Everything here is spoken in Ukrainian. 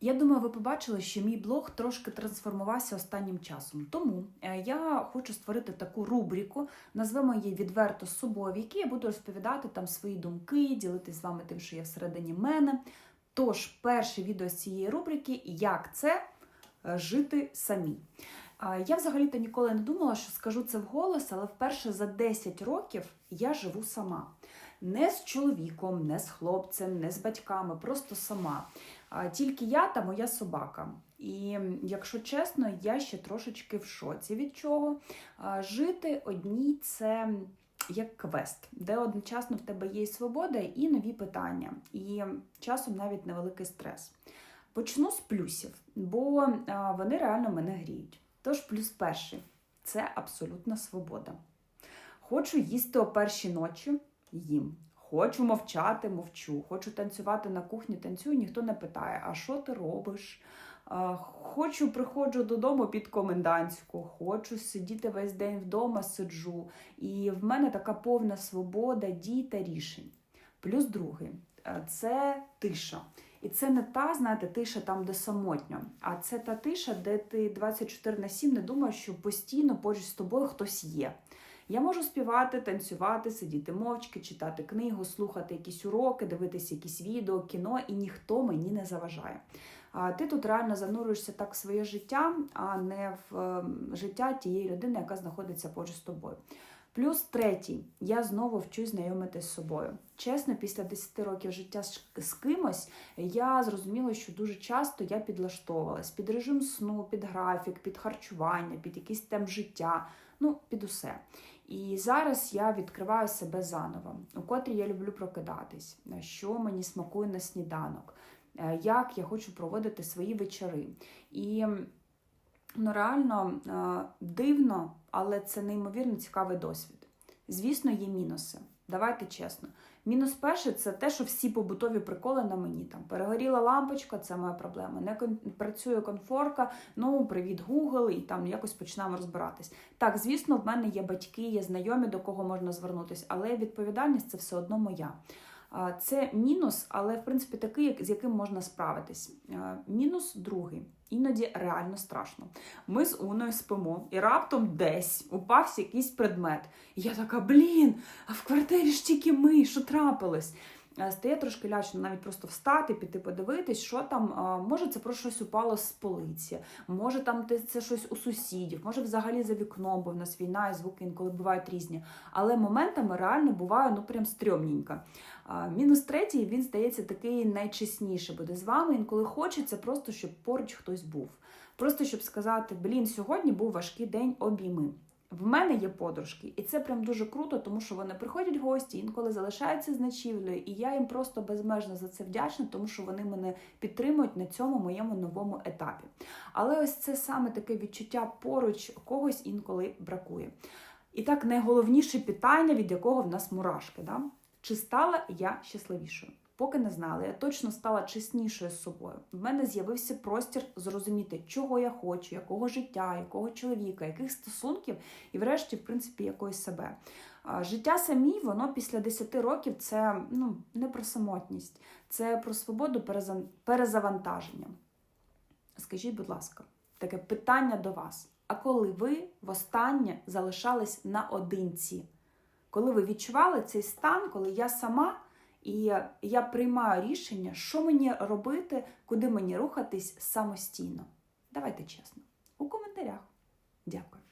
Я думаю, ви побачили, що мій блог трошки трансформувався останнім часом. Тому е, я хочу створити таку рубрику, назвемо її відверто з собою, в якій я буду розповідати там свої думки, ділитись з вами тим, що є всередині мене. Тож, перше відео з цієї рубрики як це е, жити самі. Я взагалі-то ніколи не думала, що скажу це вголос, але вперше за 10 років я живу сама. Не з чоловіком, не з хлопцем, не з батьками, просто сама. Тільки я та моя собака. І якщо чесно, я ще трошечки в шоці від чого. Жити одній це як квест, де одночасно в тебе є і свобода і нові питання, і часом навіть невеликий стрес. Почну з плюсів, бо вони реально мене гріють. Тож плюс перший це абсолютна свобода. Хочу їсти о першій ночі їм. Хочу мовчати, мовчу. Хочу танцювати на кухні, танцюю, ніхто не питає, а що ти робиш? Хочу, приходжу додому під комендантську, хочу сидіти весь день вдома, сиджу. І в мене така повна свобода дій та рішень. Плюс другий е, це тиша. І це не та, знаєте, тиша там, де самотньо, а це та тиша, де ти 24 на 7 не думаєш, що постійно поруч з тобою хтось є. Я можу співати, танцювати, сидіти мовчки, читати книгу, слухати якісь уроки, дивитися якісь відео, кіно, і ніхто мені не заважає. А ти тут реально занурюєшся так в своє життя, а не в ем, життя тієї людини, яка знаходиться поруч з тобою. Плюс третій, я знову вчусь знайомитись з собою. Чесно, після 10 років життя з кимось я зрозуміла, що дуже часто я підлаштовувалась під режим сну, під графік, під харчування, під якийсь темп життя, ну під усе. І зараз я відкриваю себе заново, у котрій я люблю прокидатись, що мені смакує на сніданок, е, як я хочу проводити свої вечори. І ну, реально е, дивно, але це неймовірно цікавий досвід. Звісно, є мінуси. Давайте чесно. Мінус перший це те, що всі побутові приколи на мені. Там перегоріла лампочка, це моя проблема. Не працює конфорка, ну привіт, Google, і там якось починаємо розбиратись. Так, звісно, в мене є батьки, є знайомі, до кого можна звернутися, але відповідальність це все одно моя. Це мінус, але в принципі такий, з яким можна справитись. Мінус другий. Іноді реально страшно. Ми з Уною спимо, і раптом десь упався якийсь предмет. І я така, блін, а в квартирі ж тільки ми, що трапилось? Е, Стає трошки лячно навіть просто встати, піти подивитись, що там. Може, це про щось упало з полиці, може там це щось у сусідів, може взагалі за вікном, бо в нас війна і звуки інколи бувають різні. Але моментами реально буває ну прям стрьомненько. Мінус третій, він здається такий найчесніший буде з вами. Інколи хочеться просто, щоб поруч хтось був. Просто щоб сказати: блін, сьогодні був важкий день, обійми. В мене є подружки, і це прям дуже круто, тому що вони приходять гості, інколи залишаються з ночівлею, і я їм просто безмежно за це вдячна, тому що вони мене підтримують на цьому моєму новому етапі. Але ось це саме таке відчуття поруч когось інколи бракує. І так, найголовніше питання, від якого в нас мурашки. Да? Чи стала я щасливішою? Поки не знала, я точно стала чеснішою з собою. В мене з'явився простір зрозуміти, чого я хочу, якого життя, якого чоловіка, яких стосунків, і, врешті, в принципі, якоїсь себе. Життя самі, воно після 10 років це ну, не про самотність, це про свободу перезавантаження. Скажіть, будь ласка, таке питання до вас. А коли ви востаннє залишались наодинці? Коли ви відчували цей стан, коли я сама і я приймаю рішення, що мені робити, куди мені рухатись самостійно. Давайте чесно, у коментарях. Дякую.